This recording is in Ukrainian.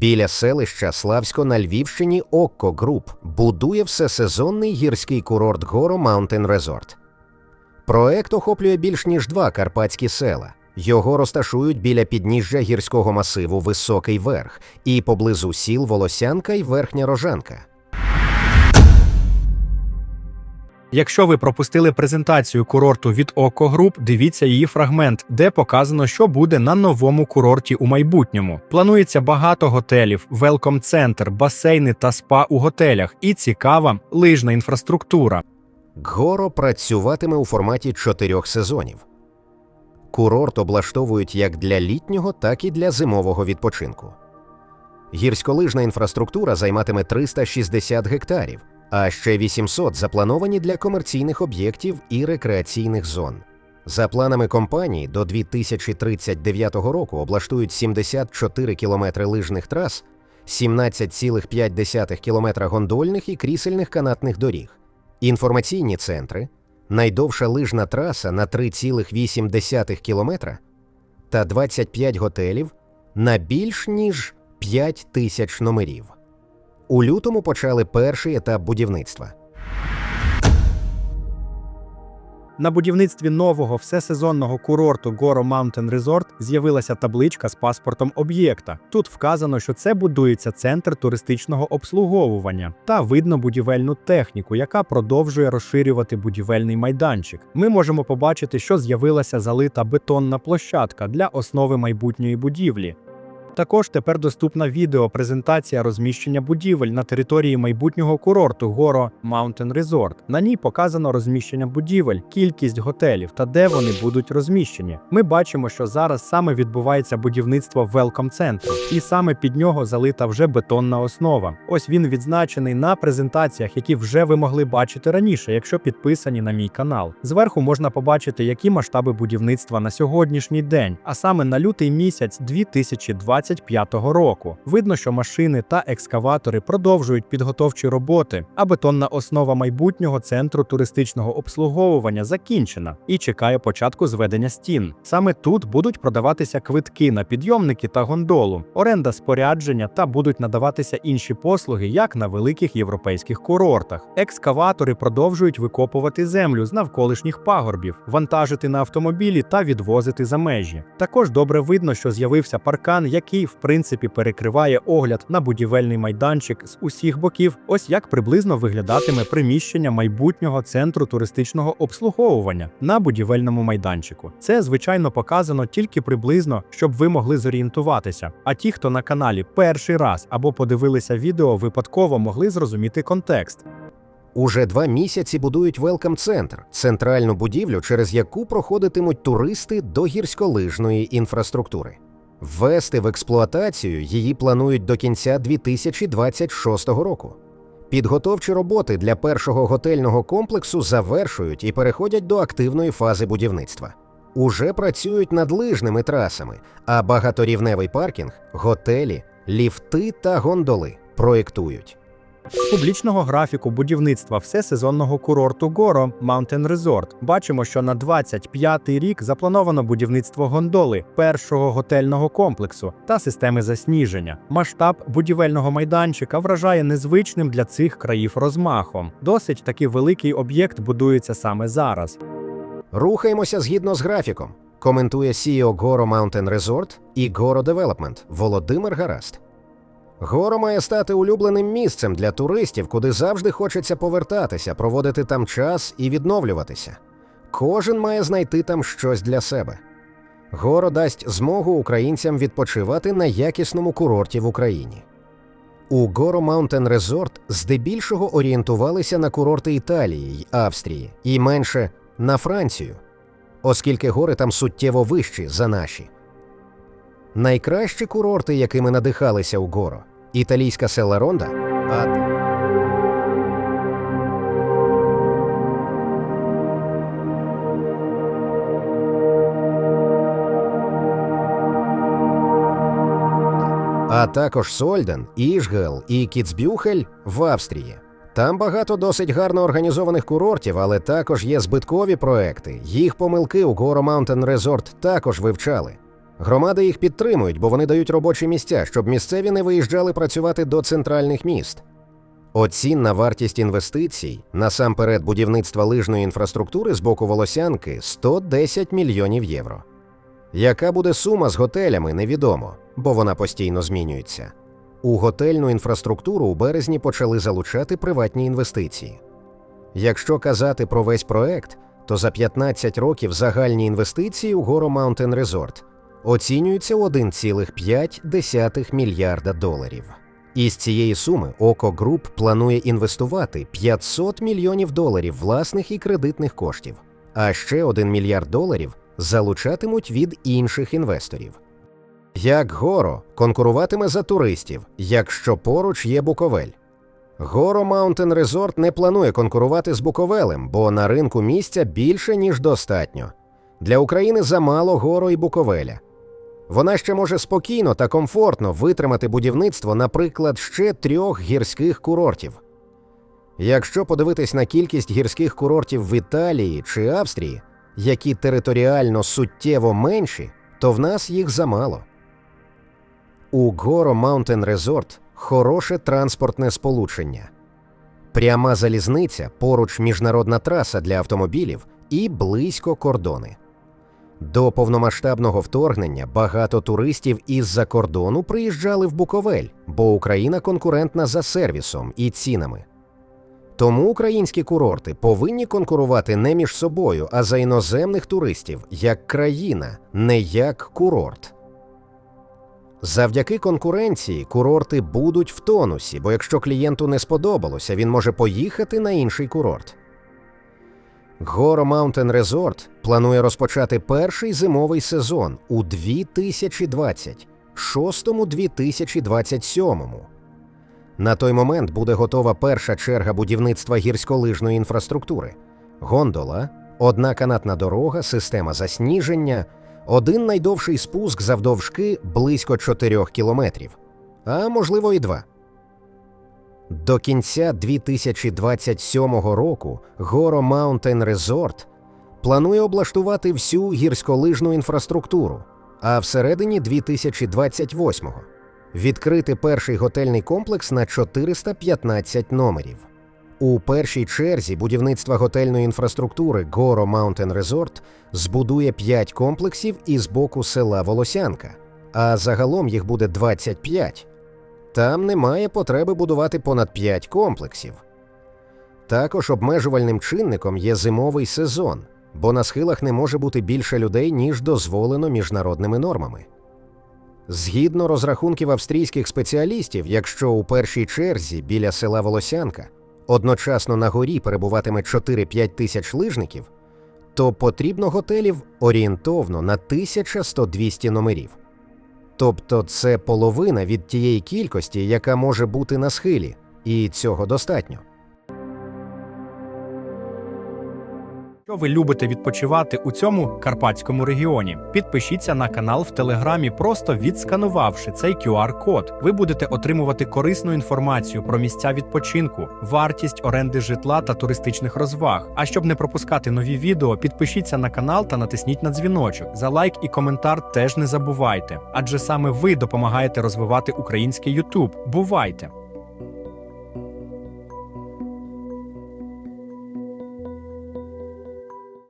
Біля селища Славсько на Львівщині Окко Груп будує всесезонний гірський курорт Горо Маунтин Резорт. Проект охоплює більш ніж два карпатські села. Його розташують біля підніжжя гірського масиву Високий Верх і поблизу сіл Волосянка і Верхня Рожанка. Якщо ви пропустили презентацію курорту від Око Груп, дивіться її фрагмент, де показано, що буде на новому курорті у майбутньому. Планується багато готелів, велком-центр, басейни та спа у готелях і цікава лижна інфраструктура. Горо працюватиме у форматі чотирьох сезонів. Курорт облаштовують як для літнього, так і для зимового відпочинку. Гірськолижна інфраструктура займатиме 360 гектарів, а ще 800 заплановані для комерційних об'єктів і рекреаційних зон. За планами компанії, до 2039 року облаштують 74 кілометри лижних трас, 17,5 кілометра гондольних і крісельних канатних доріг, інформаційні центри, найдовша лижна траса на 3,8 кілометра та 25 готелів на більш ніж 5 тисяч номерів. У лютому почали перший етап будівництва. На будівництві нового всесезонного курорту Горо Mountain Resort з'явилася табличка з паспортом об'єкта. Тут вказано, що це будується центр туристичного обслуговування та видно будівельну техніку, яка продовжує розширювати будівельний майданчик. Ми можемо побачити, що з'явилася залита бетонна площадка для основи майбутньої будівлі. Також тепер доступна відеопрезентація розміщення будівель на території майбутнього курорту Горо Mountain Resort. На ній показано розміщення будівель, кількість готелів та де вони будуть розміщені. Ми бачимо, що зараз саме відбувається будівництво велком центру, і саме під нього залита вже бетонна основа. Ось він відзначений на презентаціях, які вже ви могли бачити раніше, якщо підписані на мій канал. Зверху можна побачити, які масштаби будівництва на сьогоднішній день, а саме на лютий місяць 2020 2025 року. Видно, що машини та екскаватори продовжують підготовчі роботи, а бетонна основа майбутнього центру туристичного обслуговування закінчена і чекає початку зведення стін. Саме тут будуть продаватися квитки на підйомники та гондолу, оренда спорядження та будуть надаватися інші послуги, як на великих європейських курортах. Екскаватори продовжують викопувати землю з навколишніх пагорбів, вантажити на автомобілі та відвозити за межі. Також добре видно, що з'явився паркан, який в принципі перекриває огляд на будівельний майданчик з усіх боків. Ось як приблизно виглядатиме приміщення майбутнього центру туристичного обслуговування на будівельному майданчику. Це звичайно показано тільки приблизно, щоб ви могли зорієнтуватися. А ті, хто на каналі перший раз або подивилися відео, випадково могли зрозуміти контекст. Уже два місяці будують Велкам Центр центральну будівлю, через яку проходитимуть туристи до гірськолижної інфраструктури. Ввести в експлуатацію її планують до кінця 2026 року. Підготовчі роботи для першого готельного комплексу завершують і переходять до активної фази будівництва. Уже працюють над лижними трасами, а багаторівневий паркінг, готелі, ліфти та гондоли проєктують. З публічного графіку будівництва всесезонного курорту Горо Mountain Resort бачимо, що на 25-й рік заплановано будівництво гондоли, першого готельного комплексу та системи засніження. Масштаб будівельного майданчика вражає незвичним для цих країв розмахом. Досить таки великий об'єкт будується саме зараз. Рухаємося згідно з графіком. Коментує CEO Goro Mountain Resort і Goro Development Володимир Гараст. Горо має стати улюбленим місцем для туристів, куди завжди хочеться повертатися, проводити там час і відновлюватися. Кожен має знайти там щось для себе. Горо дасть змогу українцям відпочивати на якісному курорті в Україні. У Горо Mountain Resort здебільшого орієнтувалися на курорти Італії й Австрії і менше на Францію, оскільки гори там суттєво вищі за наші. Найкращі курорти, якими надихалися у Горо – італійська села Ронда, Ад. А також Сольден, Ішгел і Кіцбюхель в Австрії. Там багато досить гарно організованих курортів, але також є збиткові проекти. Їх помилки у Горо Mountain Resort також вивчали. Громади їх підтримують, бо вони дають робочі місця, щоб місцеві не виїжджали працювати до центральних міст. Оцінна вартість інвестицій, насамперед будівництва лижної інфраструктури з боку Волосянки 110 мільйонів євро. Яка буде сума з готелями, невідомо, бо вона постійно змінюється. У готельну інфраструктуру у березні почали залучати приватні інвестиції. Якщо казати про весь проект, то за 15 років загальні інвестиції у Горо Mountain Resort оцінюються у 1,5 мільярда доларів. Із цієї суми Око Груп планує інвестувати 500 мільйонів доларів власних і кредитних коштів, а ще 1 мільярд доларів залучатимуть від інших інвесторів. Як Горо конкуруватиме за туристів, якщо поруч є Буковель? Горо Mountain Resort не планує конкурувати з Буковелем, бо на ринку місця більше, ніж достатньо. Для України замало Горо і Буковеля. Вона ще може спокійно та комфортно витримати будівництво, наприклад, ще трьох гірських курортів. Якщо подивитись на кількість гірських курортів в Італії чи Австрії, які територіально суттєво менші, то в нас їх замало. У Горо Mountain Resort хороше транспортне сполучення. Пряма залізниця, поруч міжнародна траса для автомобілів і близько кордони. До повномасштабного вторгнення багато туристів із-за кордону приїжджали в Буковель, бо Україна конкурентна за сервісом і цінами. Тому українські курорти повинні конкурувати не між собою, а за іноземних туристів як країна, не як курорт. Завдяки конкуренції курорти будуть в тонусі, бо якщо клієнту не сподобалося, він може поїхати на інший курорт. Горо Mountain Resort планує розпочати перший зимовий сезон у 2026-2027. На той момент буде готова перша черга будівництва гірськолижної інфраструктури: гондола, одна канатна дорога, система засніження, один найдовший спуск завдовжки близько 4 кілометрів, а можливо і два. До кінця 2027 року Горо Mountain Resort планує облаштувати всю гірськолижну інфраструктуру, а всередині 2028-го відкрити перший готельний комплекс на 415 номерів. У першій черзі будівництва готельної інфраструктури Горо Mountain Resort збудує 5 комплексів із боку села Волосянка, а загалом їх буде 25. Там немає потреби будувати понад 5 комплексів. Також обмежувальним чинником є зимовий сезон, бо на схилах не може бути більше людей, ніж дозволено міжнародними нормами. Згідно розрахунків австрійських спеціалістів, якщо у першій черзі біля села Волосянка одночасно на горі перебуватиме 4-5 тисяч лижників, то потрібно готелів орієнтовно на 1100-200 номерів. Тобто це половина від тієї кількості, яка може бути на схилі, і цього достатньо. Якщо ви любите відпочивати у цьому карпатському регіоні, підпишіться на канал в Телеграмі, просто відсканувавши цей QR-код. Ви будете отримувати корисну інформацію про місця відпочинку, вартість оренди житла та туристичних розваг. А щоб не пропускати нові відео, підпишіться на канал та натисніть на дзвіночок. За лайк і коментар теж не забувайте, адже саме ви допомагаєте розвивати український YouTube. Бувайте!